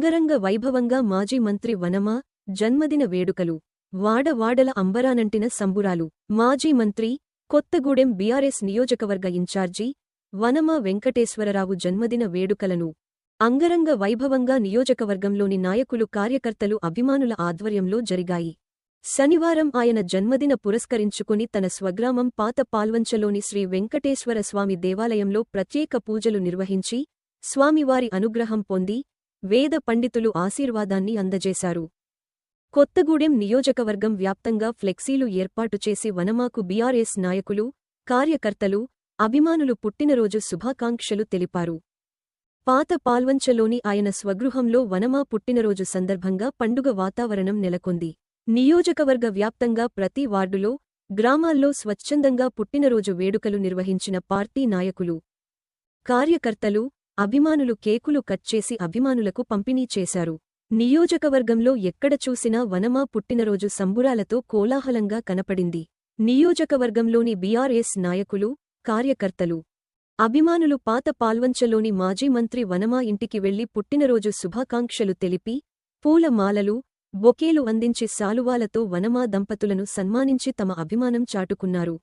అంగరంగ వైభవంగా మాజీ మంత్రి వనమ జన్మదిన వేడుకలు వాడవాడల అంబరానంటిన సంబురాలు మాజీ మంత్రి కొత్తగూడెం బీఆర్ఎస్ నియోజకవర్గ ఇన్ఛార్జి వనమ వెంకటేశ్వరరావు జన్మదిన వేడుకలను అంగరంగ వైభవంగా నియోజకవర్గంలోని నాయకులు కార్యకర్తలు అభిమానుల ఆధ్వర్యంలో జరిగాయి. శనివారం ఆయన జన్మదిన పురస్కరించుకుని తన స్వగ్రామం పాత పాల్వంచలోని శ్రీ వెంకటేశ్వర స్వామి దేవాలయంలో ప్రత్యేక పూజలు నిర్వహించి స్వామివారి అనుగ్రహం పొంది వేద పండితులు ఆశీర్వాదాన్ని అందజేశారు. కొత్తగూడెం నియోజకవర్గం వ్యాప్తంగా ఫ్లెక్సీలు ఏర్పాటు చేసి వనమాకు బీఆర్ఎస్ నాయకులు కార్యకర్తలు అభిమానులు పుట్టినరోజు శుభాకాంక్షలు తెలిపారు. పాత పాల్వంచలోని ఆయన స్వగృహంలో వనమా పుట్టినరోజు సందర్భంగా పండుగ వాతావరణం నెలకొంది. నియోజకవర్గ వ్యాప్తంగా ప్రతి వార్డులో గ్రామాల్లో స్వచ్ఛందంగా పుట్టినరోజు వేడుకలు నిర్వహించిన పార్టీ నాయకులు కార్యకర్తలు అభిమానులు కేకులు కట్ చేసి అభిమానులకు పంపిణీ చేశారు. నియోజకవర్గంలో ఎక్కడ చూసినా వనమా పుట్టినరోజు సంబురాలతో కోలాహలంగా కనపడింది. నియోజకవర్గంలోని బీఆర్ఎస్ నాయకులు కార్యకర్తలు. అభిమానులు పాత పాల్వంచలోని మాజీ మంత్రి వనమా ఇంటికి వెళ్ళి పుట్టినరోజు శుభాకాంక్షలు తెలిపి పూల మాలలు బొకేలు అందించి సాలువాలతో వనమా దంపతులను సన్మానించి తమ అభిమానం చాటుకున్నారు.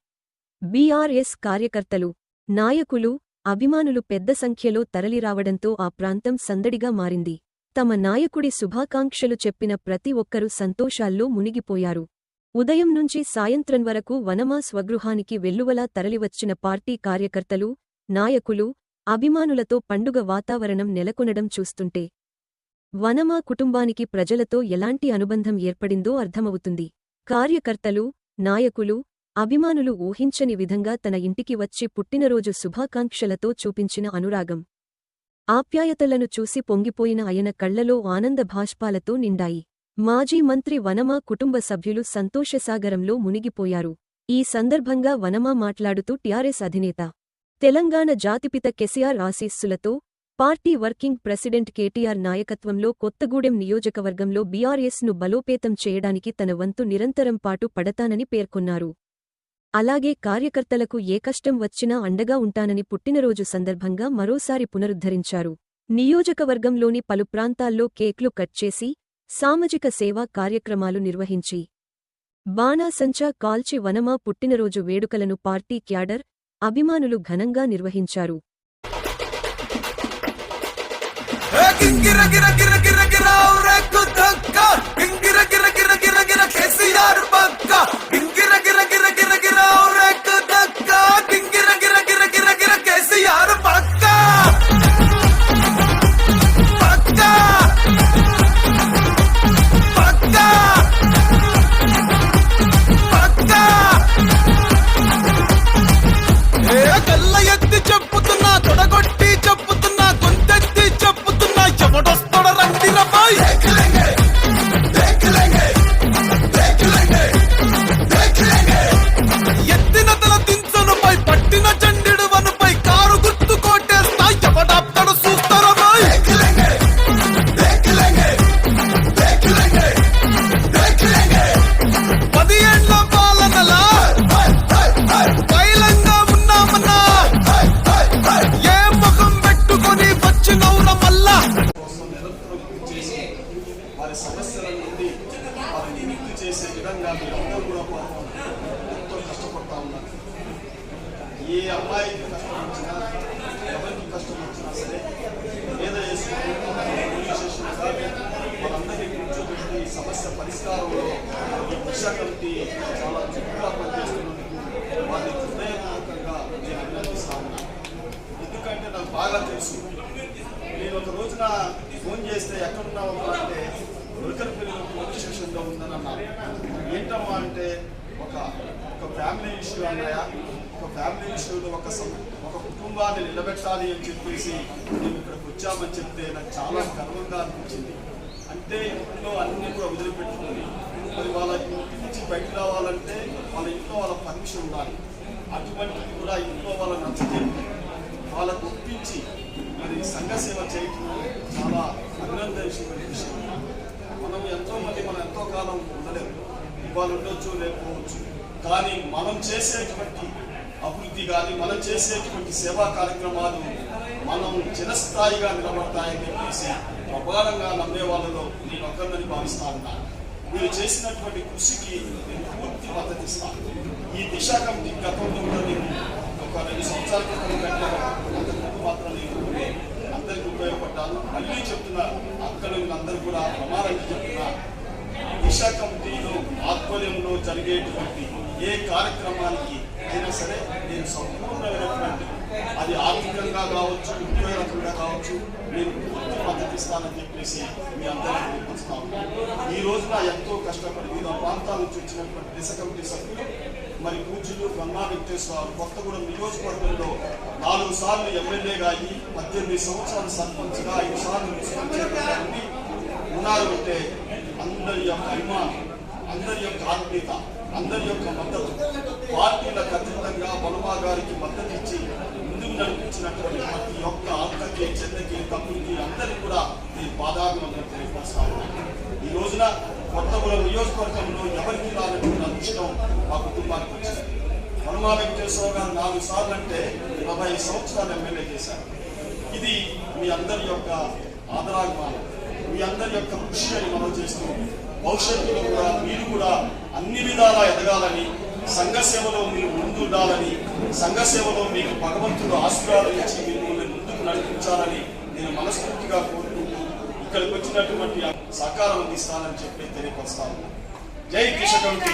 బీఆర్ఎస్ కార్యకర్తలు నాయకులు అభిమానులు పెద్ద సంఖ్యలో తరలిరావడంతో ఆ ప్రాంతం సందడిగా మారింది. తమ నాయకుడి శుభాకాంక్షలు చెప్పిన ప్రతి ఒక్కరూ సంతోషాల్లో మునిగిపోయారు. ఉదయం నుంచి సాయంత్రం వరకు వనమా స్వగృహానికి వెల్లువలా తరలివచ్చిన పార్టీ కార్యకర్తలు నాయకులు అభిమానులతో పండుగ వాతావరణం నెలకొనడం చూస్తుంటే వనమా కుటుంబానికి ప్రజలతో ఎలాంటి అనుబంధం ఏర్పడిందో అర్థమవుతుంది. కార్యకర్తలు నాయకులు అభిమానులు ఊహించని విధంగా తన ఇంటికి వచ్చి పుట్టినరోజు శుభాకాంక్షలతో చూపించిన అనురాగం. ఆప్యాయతలను చూసి పొంగిపోయిన ఆయన కళ్ళలో ఆనంద భాష్పాలతో నిండాయి. మాజీ మంత్రి వనమా కుటుంబ సభ్యులు సంతోషసాగరంలో మునిగిపోయారు. ఈ సందర్భంగా వనమా మాట్లాడుతూ టిఆర్ఎస్ అధినేత తెలంగాణ జాతిపిత కెసిఆర్ ఆశీస్సులతో పార్టీ వర్కింగ్ ప్రెసిడెంట్ కేటీఆర్ నాయకత్వంలో కొత్తగూడెం నియోజకవర్గంలో బీఆర్ఎస్ను బలోపేతం చేయడానికి తన వంతు నిరంతరం పాటు పడతానని పేర్కొన్నారు. అలాగే కార్యకర్తలకు ఏ కష్టం వచ్చినా అండగా ఉంటానని పుట్టినరోజు సందర్భంగా మరోసారి పునరుద్ధరించారు నియోజకవర్గంలోని పలు ప్రాంతాల్లో కేక్లు కట్ చేసి సామాజిక సేవా కార్యక్రమాలు నిర్వహించి బాణాసంచా కాల్చి వనమా పుట్టినరోజు వేడుకలను పార్టీ క్యాడర్ అభిమానులు ఘనంగా నిర్వహించారు గిర చేసే విధంగా మీరందరూ కూడా ఎంతో కష్టపడతా ఉన్నారు ఏ అమ్మాయికి కష్టం వచ్చినా ఎవరికి కష్టం వచ్చినా సరే ఏదో వేసుకుని వాళ్ళందరికీ మనందరినీ కూర్చోబెట్టి ఈ సమస్య పరిష్కారంలో ఈ దిశ కమిటీ చాలా చక్కగా పనిచేస్తున్నందుకు వారి హృదయపూర్వకంగా నేను అభినందిస్తా ఉన్నాను ఎందుకంటే నాకు బాగా తెలుసు. నేను ఒక రోజున ఫోన్ చేస్తే ఎక్కడున్నావు అంటే ఉరకరపల్లి పోలీస్ స్టేషన్లో ఉందని ఏంటమ్మా అంటే ఒక ఒక ఫ్యామిలీ ఇష్యూ అన్నాయా ఒక ఫ్యామిలీ ఇష్యూలో ఒక ఒక కుటుంబాన్ని నిలబెట్టాలి అని చెప్పేసి మేము ఇక్కడికి వచ్చామని చెప్తే నాకు చాలా గర్వంగా అనిపించింది అంటే ఇంట్లో అన్ని కూడా వదిలిపెట్టుకుని మరి వాళ్ళ ఇంటి నుంచి బయట రావాలంటే వాళ్ళ ఇంట్లో వాళ్ళ పర్మిషన్ ఉండాలి అటువంటిది కూడా ఇంట్లో వాళ్ళ నచ్చజెప్పి వాళ్ళకు ఒప్పించి మరి సంఘ సేవ చేయటం చాలా అభినందనీయమైన విషయం మనం ఎంతో మంది మనం ఎంతో కాలం ఉండలేము. ఇవాళ ఉండొచ్చు లేకపోవచ్చు కానీ మనం చేసేటువంటి అభివృద్ధి కానీ మనం చేసేటువంటి సేవా కార్యక్రమాలు మనం చిరస్థాయిగా నిలబడతాయని చెప్పేసి ప్రగాఢంగా నమ్మే వాళ్ళలో నేను ఒక్కరిని భావిస్తా ఉన్నాను మీరు చేసినటువంటి కృషికి నేను పూర్తి మద్దతు ఇస్తాను ఈ దిశ కమిటీ గతంలో కూడా నేను ఒక రెండు సంవత్సరాల క్రితం కట్టిన ఉపయోగపడ్డారు. మళ్ళీ చెప్తున్నా అక్కడ అందరూ కూడా ప్రమాణాలు చెప్తున్నా దిశ కమిటీలో ఆధ్వర్యంలో జరిగేటువంటి ఏ కార్యక్రమానికి అయినా సరే నేను సంపూర్ణమైనటువంటి అది ఆర్థికంగా కావచ్చు ఉద్యోగంగా కావచ్చు నేను పూర్తి మద్దతు ఇస్తానని చెప్పేసి మీ అందరికీ వినిపిస్తాను ఈ రోజున ఎంతో కష్టపడి వివిధ ప్రాంతాల నుంచి వచ్చినటువంటి దిశ కమిటీ సభ్యులు మరి పూజలు బ్రహ్మా వెంకటేశ్వరరావు కొత్తగూడెం నియోజకవర్గంలో నాలుగు సార్లు ఎమ్మెల్యేగా అయ్యి పద్దెనిమిది సంవత్సరాలు సర్పంచ్గా ఐదు సార్లు ఉన్నారు అంటే అందరి యొక్క అభిమానం అందరి యొక్క ఆత్మీయత అందరి యొక్క మద్దతు. పార్టీలకు అతీతంగా బలుమా గారికి మద్దతు ఇచ్చి ముందుకు నడిపించినటువంటి ప్రతి ఒక్క అంతకి చెల్లెకి తమ్ముడికి అందరికీ కూడా నేను పాదాభివందనం తెలియపరుస్తా ఈ రోజున కొత్తగూడెం నియోజకవర్గంలో ఎవరికి రానటువంటి అదృష్టం మా కుటుంబానికి వచ్చింది. హనుమా వెంకటేశ్వర గారు నాలుగు సార్లు అంటే ఇరవై సంవత్సరాలు ఎమ్మెల్యే చేశారు. ఇది మీ అందరి యొక్క ఆదరాభిమానం. మీ అందరి యొక్క కృషి అని మనం చేస్తూ భవిష్యత్తులో కూడా మీరు కూడా అన్ని విధాలా ఎదగాలని సంఘ సేవలో మీరు ముందు ఉండాలని సంఘ సేవలో మీకు భగవంతుడు ఆశీర్వాదం ఇచ్చి మిమ్మల్ని ముందుకు నడిపించాలని నేను మనస్ఫూర్తిగా కోరుకుంటూ ఇక్కడికి వచ్చినటువంటి సహకారం అందిస్తానని చెప్పి తెలియపరుస్తాను. జై కిష కమిటీ.